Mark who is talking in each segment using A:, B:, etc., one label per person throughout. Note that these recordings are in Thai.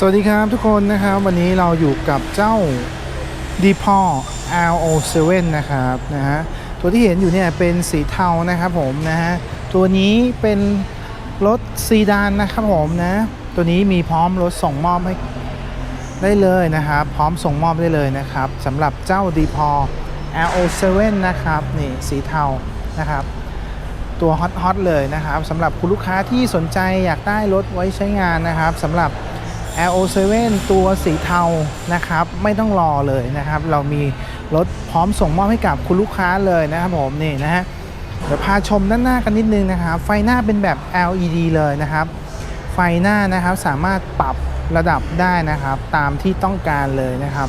A: สวัสดีครับทุกคนนะครับ วันนี้เราอยู่กับเจ้า d e p o RO7 นะครับนะฮะตัวที่เห็นอยู่เนี่ยเป็นสีเทานะครับผมนะฮะตัวนี้เป็นรถซีดานนะครับผมนะ ตัวนี้มีพร้อมรถส่งมอบให้ได้เลยนะครับ พร้อมส่งมอบได้เลยนะครับสำหรับเจ้า d e p o RO7 นะครับนี่สีเทานะครับตัวฮอตฮอตเลยนะครับสำหรับคุณลูกค้าที่สนใจอยากได้รถไว้ใช้งานนะครับสำหรับ LO7 ตัวสีเทานะครับ ไม่ต้องรอเลยนะครับ เรามีรถพร้อมส่งมอบให้กับคุณลูกค้าเลยนะครับผมนี่นะฮะเดี๋ยวพาชมด้านหน้ากันนิดนึงนะครับ ไฟหน้าเป็นแบบ LED เลยนะครับ ไฟหน้านะครับสามารถปรับระดับได้นะครับ ตามที่ต้องการเลยนะครับ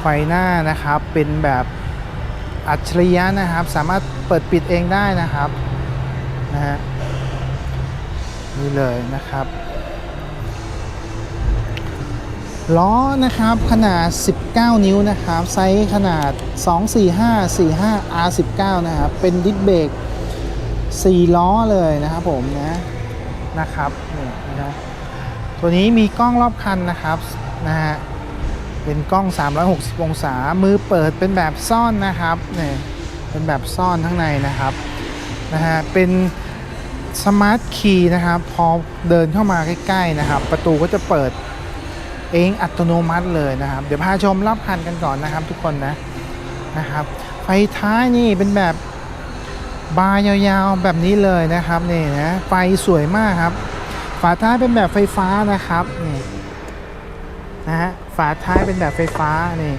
A: ไฟหน้านะครับเป็นแบบอัจฉริยะนะครับ สามารถเปิดปิดเองได้นะครับนะฮะนี่เลยนะครับ ล้อนะครับขนาด 19 นิ้วนะครับ ไซส์ขนาด 245 45 R19 นะครับ เป็นดิสเบรก4 ล้อเลยนะครับผมนะนะครับนี่นะตัวนี้มีกล้องรอบคันนะครับนะฮะเป็นกล้อง 360 องศา มือเปิดเป็นแบบซ่อนนะครับเนี่ยเป็นแบบซ่อนข้างในนะครับนะฮะเป็นสมาร์ทคีย์นะครับ พอเดินเข้ามาใกล้ ๆ นะครับ ประตูก็จะเปิด เองอัตโนมัติเลยนะครับ เดี๋ยวพาชมรอบคันกันก่อนนะครับ ทุกคนนะนะครับ ไฟท้ายนี่เป็นแบบบาร์ยาวๆแบบนี้เลยนะครับนี่นะไฟสวยมากครับ ฝาท้ายเป็นแบบไฟฟ้านะครับนี่นะฮะฝาท้ายเป็นแบบไฟฟ้านี่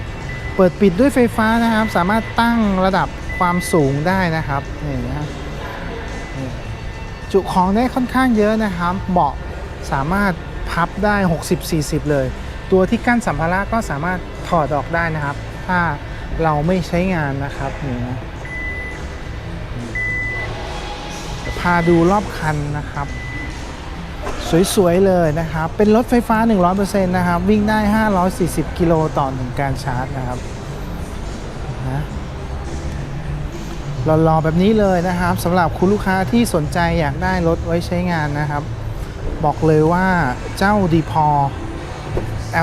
A: เปิดปิดด้วยไฟฟ้านะครับ สามารถตั้งระดับความสูงได้นะครับนี่นะจุของได้ค่อนข้างเยอะนะครับเบาะสามารถพับได้ 60-40 เลย ตัวที่กั้นสัมภาระก็สามารถถอดออกได้นะครับ ถ้าเราไม่ใช้งานนะครับนี่นะพาดูรอบคันนะครับ สวยๆเลยนะครับ เป็นรถไฟฟ้า 100%นะครับ วิ่งได้ 540 กิโลต่อหนึ่งการชาร์จนะครับนะหล่อๆแบบนี้เลยนะครับสำหรับคุณลูกค้าที่สนใจอยากได้รถไว้ใช้งานนะครับ บอกเลยว่าเจ้าดีพอ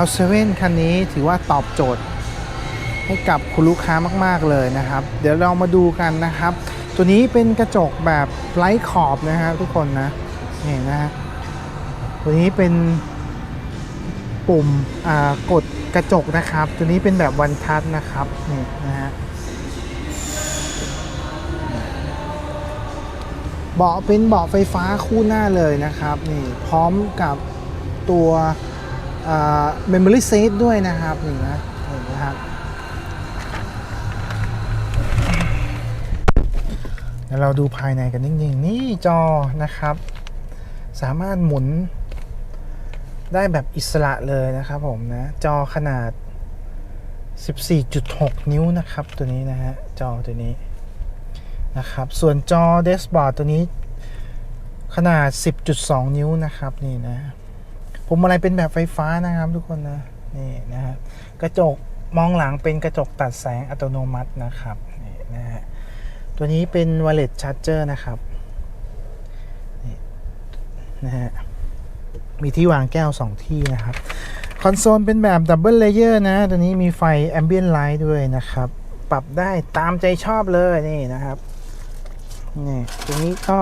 A: L7 คันนี้ถือว่าตอบโจทย์ ให้กับคุณลูกค้ามาก ๆ เลยนะครับ เดี๋ยวเรามาดูกันนะครับ ตัวนี้เป็นกระจกแบบไร้ขอบนะครับทุกคนนะนี่นะฮะตัวนี้เป็นปุ่มอ่ากดกระจกนะครับ ตัวนี้เป็นแบบวันทัชนะครับนี่นะฮะเบาะเป็นเบาะไฟฟ้าคู่หน้าเลยนะครับนี่พร้อมกับตัว memory safe ด้วยนะครับนี่นะนี่นะครับเดี๋ยวเราดูภายในกันนิดนึงนี่จอนะครับ สามารถหมุนได้แบบอิสระเลยนะครับผมนะ จอขนาด 14.6 นิ้วนะครับ ตัวนี้นะฮะ จอตัวนี้นะครับ ส่วนจอเดสบอร์ดตัวนี้ขนาด 10.2 นิ้วนะครับ นี่นะ มอะไรเป็นแบบไฟฟ้านะครับ ทุกคนนะนี่นะฮะกระจกมองหลังเป็นกระจกตัดแสงอัตโนมัตินะครับนี่นะฮะตัวนี้เป็น Wireless Charger นะครับนี่นะฮะมีที่วางแก้ว 2 ที่นะครับ คอนโซลเป็นแบบ Double Layer นะ ตัวนี้มีไฟ Ambient Light ด้วยนะครับ ปรับได้ตามใจชอบเลยนี่นะครับนี่ตัวนี้ก็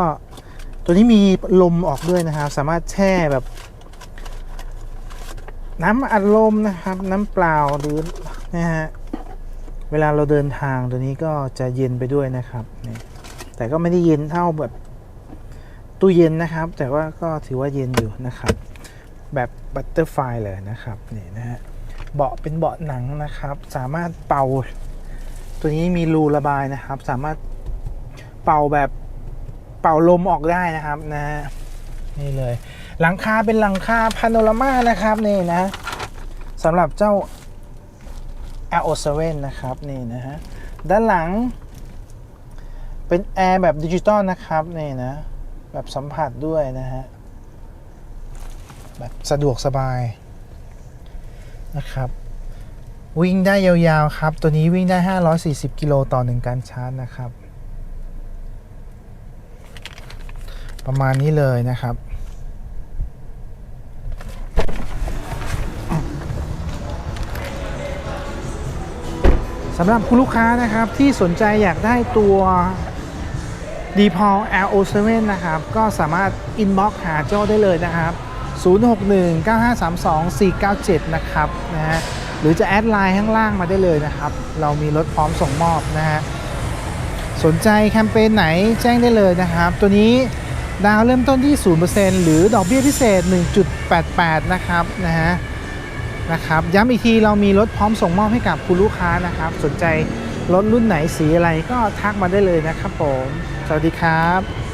A: ตัวนี้มีลมออกด้วยนะครับ สามารถแช่แบบ น้ำอัดลมนะครับ น้ำเปล่าหรือนะฮะเวลาเราเดินทางตัวนี้ก็จะเย็นไปด้วยนะครับ แต่ก็ไม่ได้เย็นเท่าแบบตู้เย็นนะครับ แต่ว่าก็ถือว่าเย็นอยู่นะครับ แบบบัตเตอร์ไฟเลยนะครับนี่นะฮะเบาะเป็นเบาะหนังนะครับ สามารถเป่า ตัวนี้มีรูระบายนะครับ สามารถเป่าแบบเป่าลมออกได้นะครับนะฮะนี่เลย หลังคาเป็นหลังคาพาโนรามานะครับนี่นะสำหรับเจ้า L7 นะครับนี่นะฮะด้านหลังเป็นแอร์แบบดิจิตอลนะครับนี่นะแบบสัมผัสด้วยนะฮะแบบสะดวกสบายนะครับ วิ่งได้ยาวๆครับ ตัวนี้วิ่งได้ 540 กิโลต่อหนึ่งการชาร์จนะครับ ประมาณนี้เลยนะครับ สำหรับคุณลูกค้านะครับที่สนใจอยากได้ตัว d p o l LO7 นะครับ ก็สามารถ inbox หาโจ้ได้เลยนะครับ 0619532497 นะครับนะฮะหรือจะแอดไลน์ข้างล่างมาได้เลยนะครับ เรามีรถพร้อมส่งมอบนะฮะสนใจแคมเปญไหนแจ้งได้เลยนะครับ ตัวนี้ดาวเริ่มต้นที่ 0%หรือดอกเบี้ยพิเศษ 1.88 นะครับนะฮะ นะครับย้ำอีกทีเรามีรถพร้อมส่งมอบให้กับคุณลูกค้านะครับ สนใจรถรุ่นไหนสีอะไรก็ทักมาได้เลยนะครับผม สวัสดีครับ